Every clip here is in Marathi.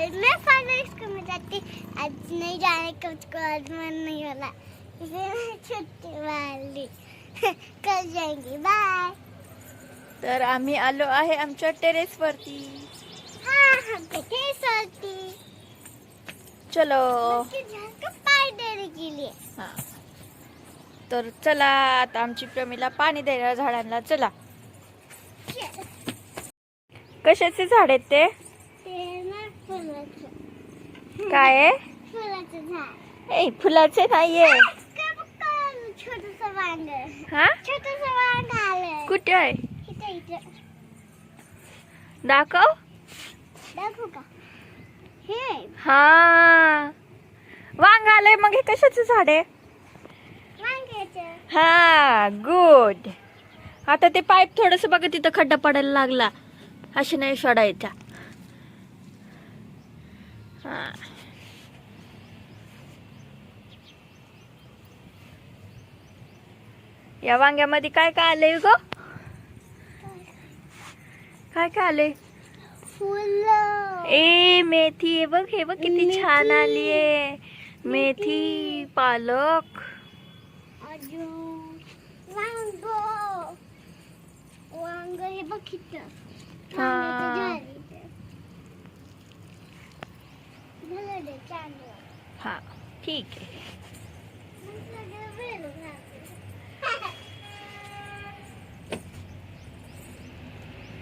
मैं फाइनल स्कूल में जाती आज नहीं जाने का उसको आज मन नहीं हो रहा इसलिए छुट्टी वाली। कल जाएंगी बाय तर आम्ही आलो आहे आमच्या टेरेस वरती. हाँ सोती चलो। उसके झाड़ को पानी देने के लिए? हा। तर चला आता आमची प्रमिला पाणी द्यायला झाडांना. चला. कशाचे झाड आहेत ते? काय आहे? ए फुलाचे नाहीये. हा? कुठे आहे? दाखव. हा. वांग आलंय मग हे कशाचं झाड आहे? हा गुड आता ते पाईप थोडस बघा तिथं खड्डा पडायला लागला. असे नाही सोडायचा हा या वांग्यामध्ये काय काय आलंय ग? काय काय आलंय? फुलं ए मेथी. हे बघ हे बघ किती छान मेथी. आली आहे मेथी पालक. हे. हा. हा ठीक आहे मग सगळं वेगळं झालं.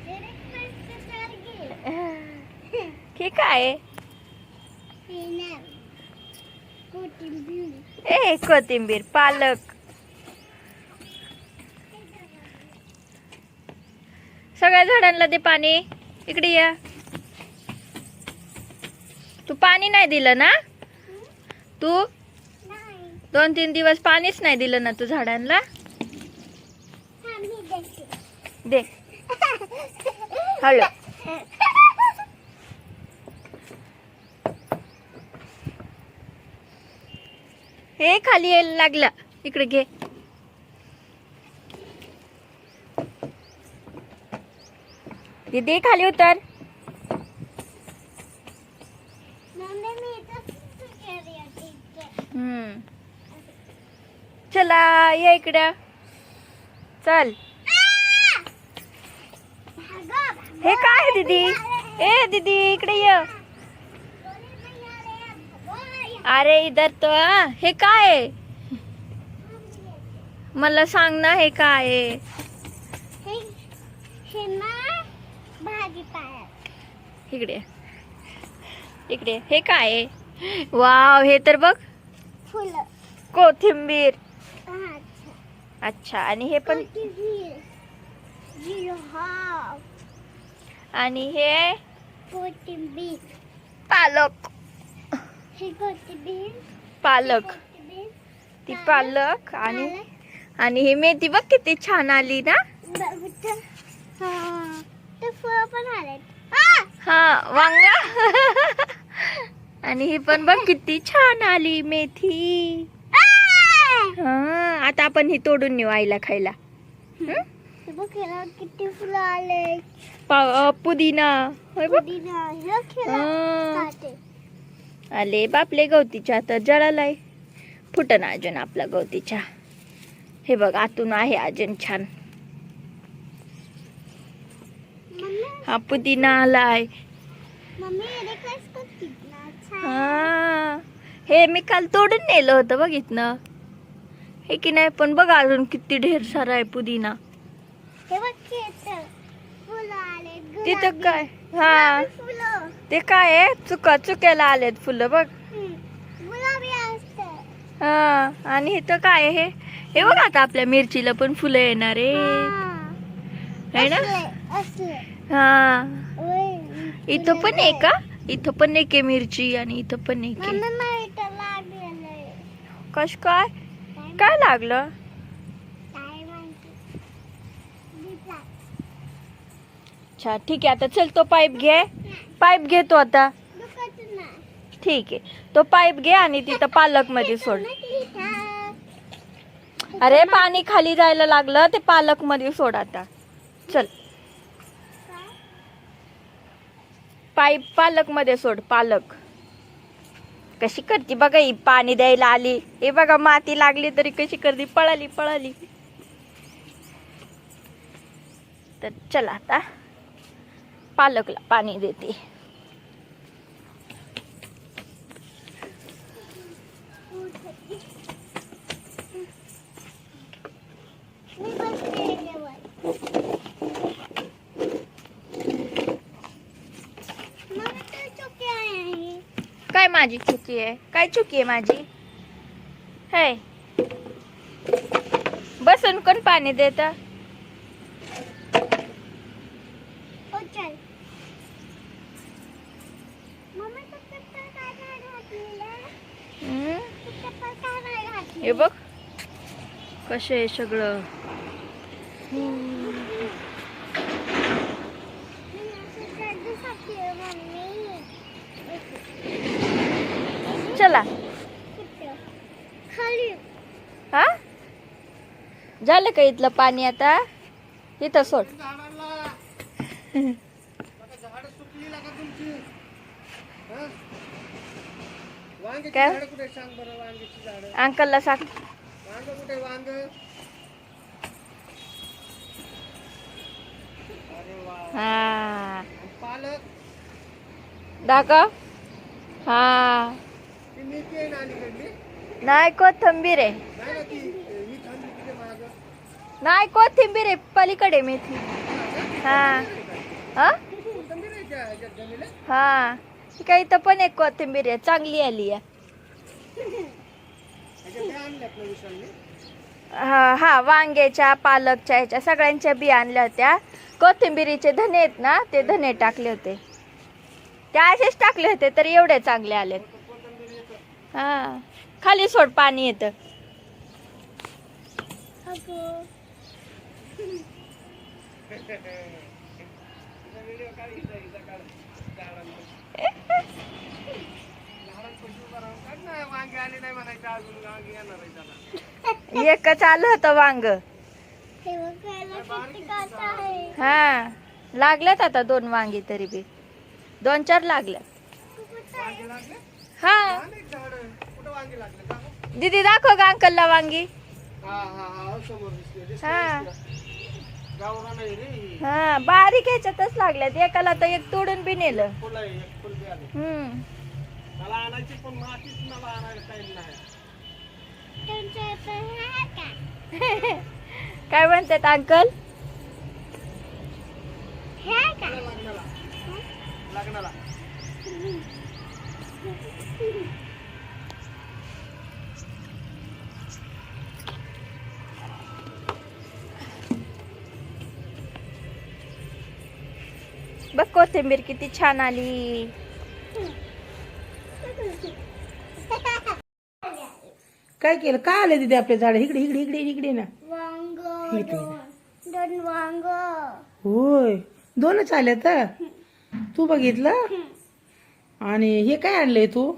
Direct first वर गेलं. हे काय. ए कोथिंबीर पालक. सगळ्या झाडांना दे पाणी. इकडे या. तू पाणी नाही दिलं ना? तू. दोन तीन दिवस पाणीच नाही दिलं ना तू झाडांना? हा. दे. हळू. हे खाली यायला लागलं. इकडे घे. दीदी खाली उतर. चला ये इकडे. चल. हे काय आहे दीदी? ए दीदी इकडे ये. अरे इधर तो आ. हे काय? मला सांग ना हे काय? इकडे. इकडे हे काय? वाव हे तर बघ. फुलं. कोथिंबीर. अच्छा. आणि हे पण आणि हे? कोथिंबीर. पालक. पालक. ती पालक आणि. आणि ही मेथी बघ किती छान आली ना. हा! हा वांगा. आणि ही पण बघ किती छान आली मेथी! हा आता आपण ही तोडून नेऊ आईला खायला. किती फुलं आले पुदिना. पुदिना. आले बापले गवतीच्या तर जळालाय. फुटन अजून आपला गवतीच्या. हे बघ आतून आहे अजून छान. हा पुदिना आलाय. है. हा मी काल तोडून नेलं होतं बघ इथनं. हे की नाही पण बघ अजून किती ढेर सारा आहे पुदिना. हे तिथं काय? हा. ते काय आहे? चुका चुक्याला आलेत फुलं बघ. हा आणि इथं काय आहे? हे हे बघ आता आपल्या मिरचीला पण फुलं येणार आहे. है. ना? हा. इथं पण आहे का इथं पण एक आहे मिरची आणि इथं पण एक आहे. कश काय? काय लागलं. अच्छा ठीक आहे आता चल तो पाईप घे. पाईप घेतो आता. ठीक आहे. तो पाईप घे आणि तिथं पालकमध्ये सोड. अरे पाणी खाली जायला लागलं ते पालकमध्ये सोड आता. चल. पाईप पालकमध्ये सोड पालक. कशी करते बघा ही पाणी द्यायला आली. हे बघा माती लागली तरी कशी करते पळाली पळाली. तर चला आता. पालकला पाणी देते. काय माझी चुकी आहे? काय चुकी आहे माझी? है. बसून कोण पाणी देता हो, चल. मम्मी, तू चप्पल का नाही घातलेलं? तू चप्पल का नाही घातली? हे बघ. कसं आहे सगळं. चला. हा? झालं का इथलं पाणी आता? इथं सोड. झाड सुकली लागा तुमची? झाडं अंकलला सांग. हा. दाखव. हा. नाही कोथिंबीर आहे. ही नाही आहे पलीकडे मेथी. हा हा. त्या हा काही इथं पण एक कोथिंबीर आहे चांगली आली आहे. त्या हा हा वांग्याच्या पालकच्या ह्याच्या सगळ्यांच्या बी आणल्या होत्या. कोथिंबिरीचे धने आहेत ना ते धने टाकले होते. ते असेच टाकले होते तर एवढे चांगले आले हा खाली सोड पाणी येतं. एकच आलं होतं वांग. हे बघायला किती काटा आहे. हा लागल्यात आता दोन वांगी तरी बी. दोन चार लागल्या हा. अनेक झाड कुठं वांगे. लागले दाखव. दीदी दाखव का अंकलला वांगी हा हा बारीक ह्याच्यातच लागल्यात. एकाला तर एक तोडून बी नेलं. फुल आहे एक फुल बी आले. हम्म. मला आणायची पण मातीच बघ कोथिंबीर किती छान आली. काय केलं? काय आलं तिथे आपल्या झाड? इकडे इकडे इकडे इकडे ना. वांग. दोन होय. दोनच आल्या तर? तू बघितलं? आणि हे काय आणलंय तू?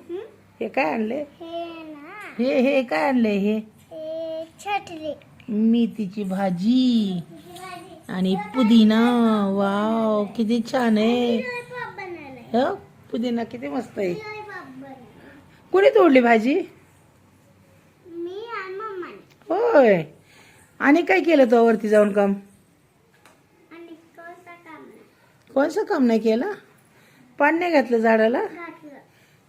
हे काय आणलंय? हे ना. हे हे काय आणलंय हे? हे छटली मेथीची भाजी. आणि पुदिना वाव किती छान आहे. ह? पुदिना किती मस्त आहे. कोणी तोडली भाजी? होय. आणि काय केलं तो वरती जाऊन काम? कोणता काम नाही. कोणचं काम नाही केलं? पाणी नाही घातलं झाडाला?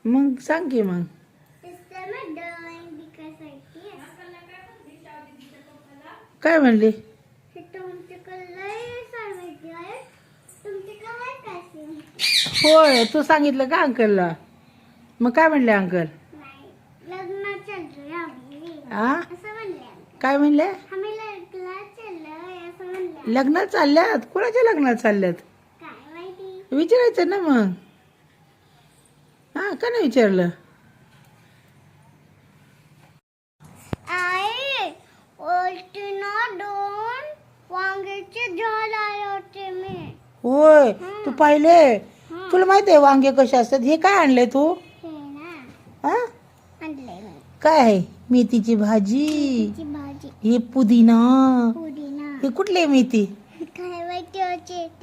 मग सांग की मग. काय म्हणली हे तुमच्याकडे लय सांगायचे आहे तुमच्याकडे आहे का अशी? होय तू सांगितलं का अंकलला? मग काय म्हणले अंकल? आ. काय म्हणले? लग्न लग्नात चालल्यात? कोणाच्या लग्नात चालल्यात? विचारायचं ना मग. हा का नाही विचारलं? होय तू पाहिले? तुला माहीत आहे वांगे कसे असतात? हे काय आणले तू? काय आहे? मेथीची भाजी. हे पुदिना. हे कुठली मेथी?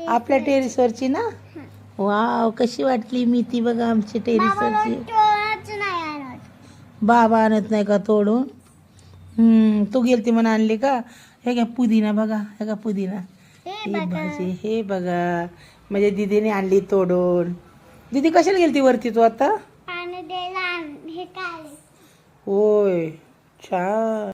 आपल्या टेरिसवरची ना? वाव कशी वाटली मेथी बघा आमची टेरिसवरची. बाबा आणत नाही का तोडून? तू गेलती म्हणून आणली का? हे का पुदिना बघा हे का पुदिना. हे भाजी हे बघा. म्हणजे दिदीने आणली तोडून. दिदी कशाला गेली ती वरती तू आता? होय छान.